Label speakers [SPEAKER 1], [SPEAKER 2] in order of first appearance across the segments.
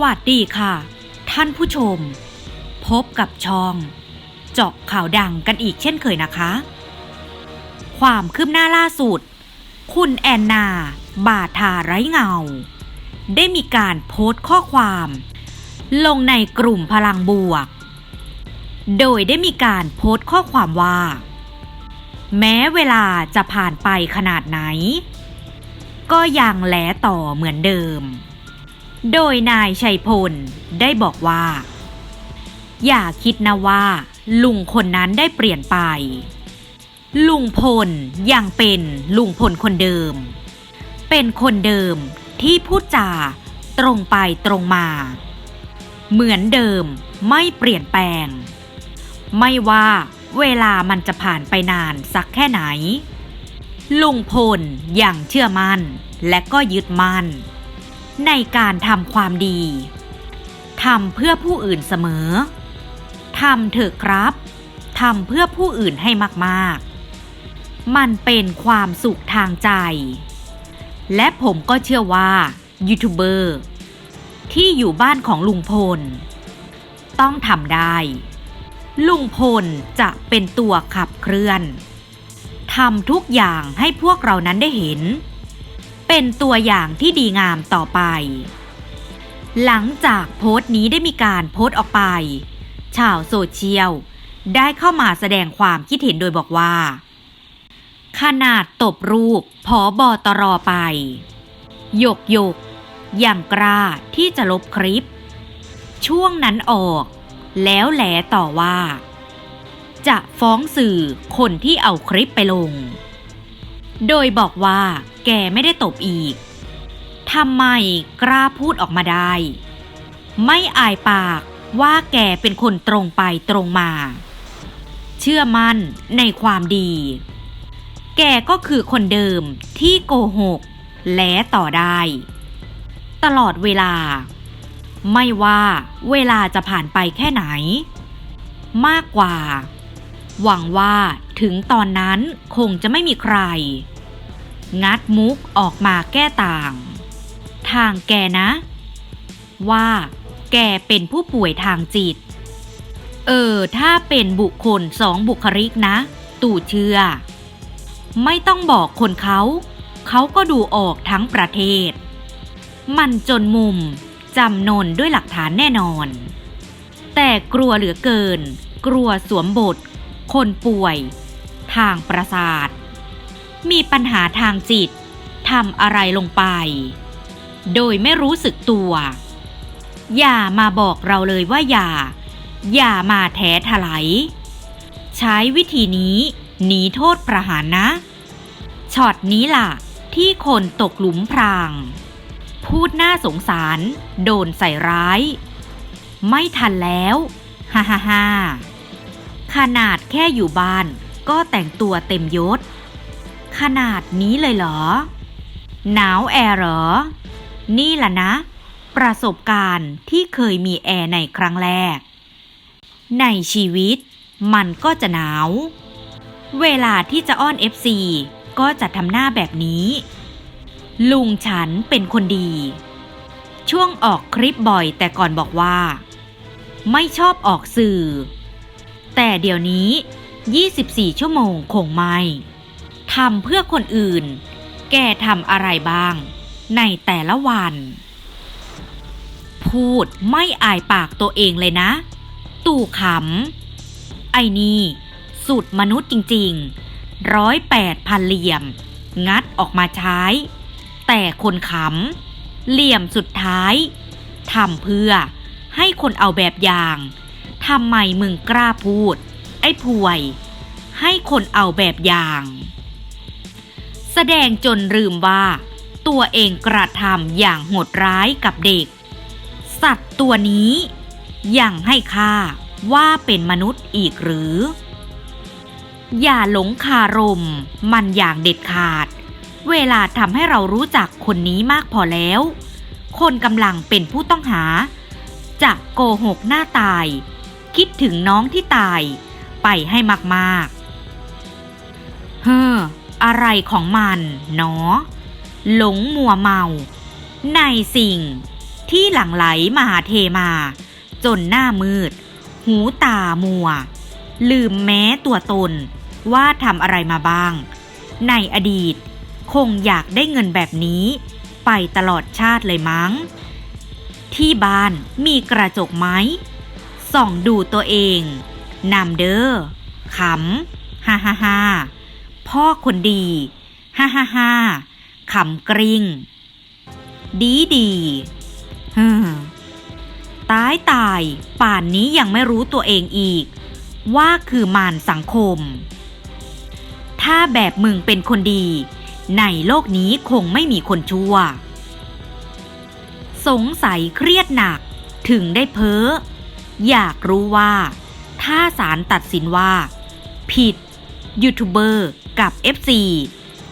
[SPEAKER 1] สวัสดีค่ะ ท่านผู้ชม พบกับช่อง เจาะข่าวดังกันอีกเช่นเคยนะคะ ความคืบหน้าล่าสุด คุณแอนนา บาทาไร้เงา ได้มีการโพสต์ข้อความ ลงในกลุ่มพลังบวก โดยได้มีการโพสต์ข้อความว่า แม้เวลาจะผ่านไปขนาดไหน ก็ยังแหลต่อเหมือนเดิม โดยนายชัยพลได้บอกว่า อย่าคิดนะว่า ลุงคนนั้นได้เปลี่ยนไป ลุงพลยังเป็นลุงพลคนเดิม เป็นคนเดิมที่พูดจาตรงไปตรงมา เหมือนเดิมไม่เปลี่ยนแปลง ไม่ว่าเวลามันจะผ่านไปนานสักแค่ไหน ลุงพลยังเชื่อมั่นและก็ยึดมั่น ในการทำความดีทำเพื่อผู้อื่นเสมอทำเถอะครับทำเพื่อผู้อื่นให้มากๆ มันเป็นความสุขทางใจ และผมก็เชื่อว่ายูทูบเบอร์ที่อยู่บ้านของลุงพล ต้องทำได้ ลุงพลจะเป็นตัวขับเคลื่อนทำทุกอย่างให้พวกเรานั้นได้เห็น เป็นตัวอย่างที่ดีงามต่อไป หลังจากโพสต์นี้ได้มีการโพสต์ออกไป ชาวโซเชียลได้เข้ามาแสดงความคิดเห็นโดยบอกว่า ขนาดตบรูปพอบอตรอไปหยกหยกอย่างกล้าที่จะลบคลิป ช่วงนั้นออก แล้วแหลต่อว่า จะฟ้องสื่อคนที่เอาคลิปไปลง โดยบอกว่าแกไม่ได้ตบอีก ทำไมกล้าพูดออกมาได้ ไม่อายปากว่าแกเป็นคนตรงไปตรงมา เชื่อมั่นในความดี แกก็คือคนเดิมที่โกหก และต่อได้ ตลอดเวลา ไม่ว่าเวลาจะผ่านไปแค่ไหน มากกว่า หวังว่า ถึงตอนนั้นคงจะไม่มีใคร งัดมุกออกมาแก้ต่าง ทางแกนะ ว่าแกเป็นผู้ป่วยทางจิต เออ ถ้าเป็นบุคคลสองบุคลิกนะ ตู่เชื่อ ไม่ต้องบอกคนเขา เขาก็ดูออกทั้งประเทศ มันจนมุมจำนนด้วยหลักฐานแน่นอน แต่กลัวเหลือเกิน กลัวสวมบท คนป่วย ทางประสาท มีปัญหาทางจิตทำอะไรลงไป โดยไม่รู้สึกตัว อย่ามาบอกเราเลยว่าอย่า อย่ามาแท้ถลายใช้วิธีนี้หนีโทษประหารนะช็อตนี้ล่ะ ที่คนตกหลุมพราง พูดน่าสงสาร โดนใส่ร้าย ไม่ทันแล้ว ฮ่าฮ่าฮ่าขนาดแค่อยู่บ้าน ก็แต่งตัวเต็มยศ ขนาดนี้เลยเหรอ หนาวแอร์เหรอ นี่ล่ะนะ ประสบการณ์ที่เคยมีแอร์ในครั้งแรก ในชีวิตมันก็จะหนาว เวลาที่จะอ้อน FC ก็จะทำหน้าแบบนี้ ลุงฉันเป็นคนดี ช่วงออกคลิปบ่อยแต่ก่อนบอกว่า ไม่ชอบออกสื่อ แต่เดี๋ยวนี้ 24 ชั่วโมงคงไม่ทำเพื่อคนอื่น แกทำอะไรบ้าง ในแต่ละวัน พูดไม่อายปากตัวเองเลยนะ ตู่ขำ ไอ้นี่สุดมนุษย์จริงๆ ร้อยแปดพันเหลี่ยม งัดออกมาใช้ แต่คนขำ เหลี่ยมสุดท้ายทำเพื่อให้คนเอาแบบอย่างทำไมมึงกล้าพูด ไอ้ป่วย ให้คนเอาแบบอย่าง แสดงจนลืมว่า ตัวเองกระทำอย่างโหดร้ายกับเด็ก สัตว์ตัวนี้ยังให้ค่าว่าเป็นมนุษย์อีกหรือ อย่าหลงคารม มันอย่างเด็ดขาด เวลาทำให้เรารู้จักคนนี้มากพอแล้ว คนกำลังเป็นผู้ต้องหาจะโกหกหน้าตาย คิดถึงน้องที่ตาย ไปให้มากๆ เฮ้อ อะไรของมันเนาะหลงมัวเมา ในสิ่งที่หลั่งไหลมาหาเทมา จนหน้ามืด หูตามัว ลืมแม้ตัวตนว่าทำอะไรมาบ้าง ในอดีตคงอยากได้เงินแบบนี้ ไปตลอดชาติเลยมั้ง ที่บ้านมีกระจกไหมส่องดูตัวเอง นำเด้อขำฮ่าฮ่าฮ่าพ่อคนดีฮ่าฮ่าฮ่าขำกริง้งดีดีฮึตายตายป่านนี้ยังไม่รู้ตัวเองอีก ว่าคือมารสังคม ถ้าแบบมึงเป็นคนดี ในโลกนี้คงไม่มีคนชั่ว สงสัยเครียดหนักถึงได้เพ้อ อยากรู้ว่า ถ้าศาลตัดสินว่า ผิดยูทูบเบอร์กับ FC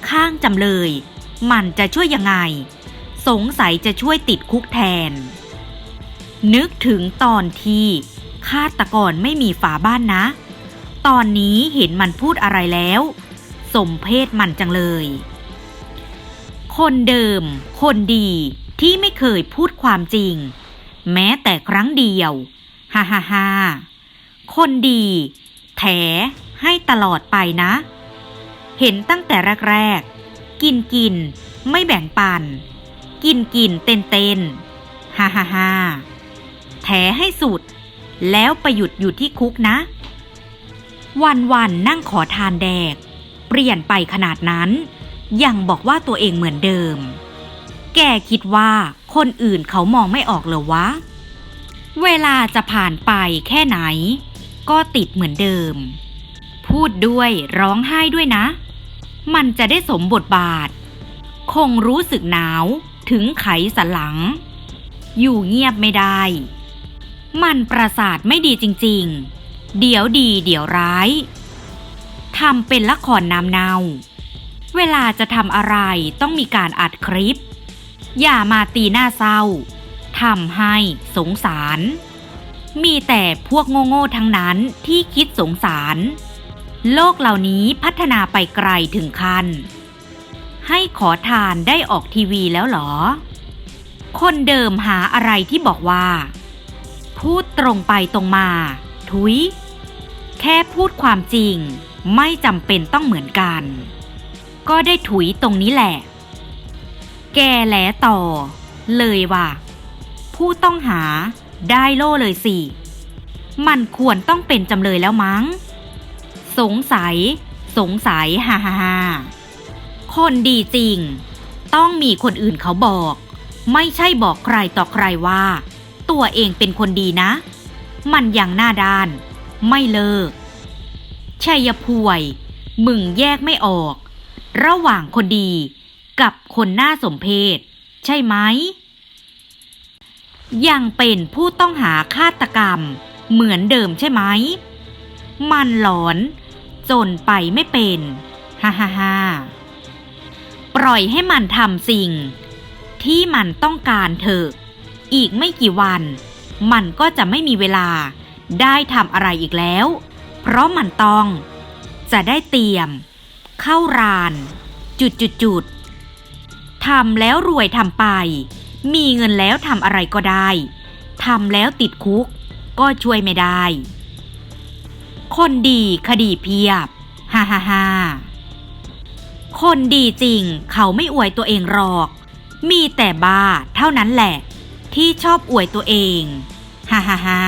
[SPEAKER 1] ข้างจำเลย มันจะช่วยยังไง สงสัยจะช่วยติดคุกแทน นึกถึงตอนที่ฆาตกรไม่มีฝาบ้านนะ ตอนนี้เห็นมันพูดอะไรแล้ว สมเพศมันจังเลย คนเดิม คนดีที่ไม่เคยพูดความจริง แม้แต่ครั้งเดียว ฮ่าฮ่าฮ่า คนดี แถให้ตลอดไปนะ เห็นตั้งแต่แรกๆ กินกิน ไม่แบ่งปัน กินกินเต้นเต้นฮ่าฮ่าฮ่าแถให้สุด แล้วไปหยุดอยู่ที่คุกนะ วันวันๆนั่งขอทานแดก เปลี่ยนไปขนาดนั้น ยังบอกว่าตัวเองเหมือนเดิม แกคิดว่าคนอื่นเขามองไม่ออกเหรอวะ เวลาจะผ่านไปแค่ไหน ก็ติดเหมือนเดิม พูดด้วยร้องไห้ด้วยนะ มันจะได้สมบทบาท คงรู้สึกหนาวถึงไขสันหลัง อยู่เงียบไม่ได้ มันประสาทไม่ดีจริงๆ เดี๋ยวดีเดี๋ยวร้ายทำเป็นละครน้ำเนา เวลาจะทำอะไรต้องมีการอัดคลิป อย่ามาตีหน้าเศร้าทำให้สงสาร มีแต่พวกโง่ๆทั้งนั้นที่คิดสงสาร โลกเหล่านี้พัฒนาไปไกลถึงขั้น ให้ขอทานได้ออกทีวีแล้วเหรอ คนเดิมหาอะไรที่บอกว่า พูดตรงไปตรงมา ทุย แค่พูดความจริงไม่จำเป็นต้องเหมือนกัน ก็ได้ถุยตรงนี้แหละ แกแหลต่อ เลยว่า ผู้ต้องหา ได้โล่เลยสิ มันควรต้องเป็นจำเลยแล้วมั้ง สงสัย สงสัยฮ่าฮ่าฮ่าคนดีจริง ต้องมีคนอื่นเขาบอก ไม่ใช่บอกใครต่อใครว่า ตัวเองเป็นคนดีนะ มันยังหน้าด้าน ไม่เลิก ชัยพวย มึงแยกไม่ออก ระหว่างคนดีกับคนน่าสมเพชใช่ไหม ยังเป็นผู้ต้องหาฆาตกรรม เหมือนเดิมใช่ไหม มันหลอน จนไปไม่เป็น ฮ่าฮ่าฮ่าปล่อยให้มันทำสิ่ง ที่มันต้องการเถอะ อีกไม่กี่วัน มันก็จะไม่มีเวลาได้ทำอะไรอีกแล้ว เพราะมันต้อง จะได้เตรียม เข้าราน จุดจุดจุดทำแล้วรวยทำไป มีเงินแล้วทำอะไรก็ได้ทำแล้วติดคุก ก็ช่วยไม่ได้ คนดีคดีเพียบ ฮ่าฮ่าฮ่าคนดีจริงเขาไม่อวยตัวเองหรอก มีแต่บ้าเท่านั้นแหละ ที่ชอบอวยตัวเอง ฮ่าฮ่าฮ่า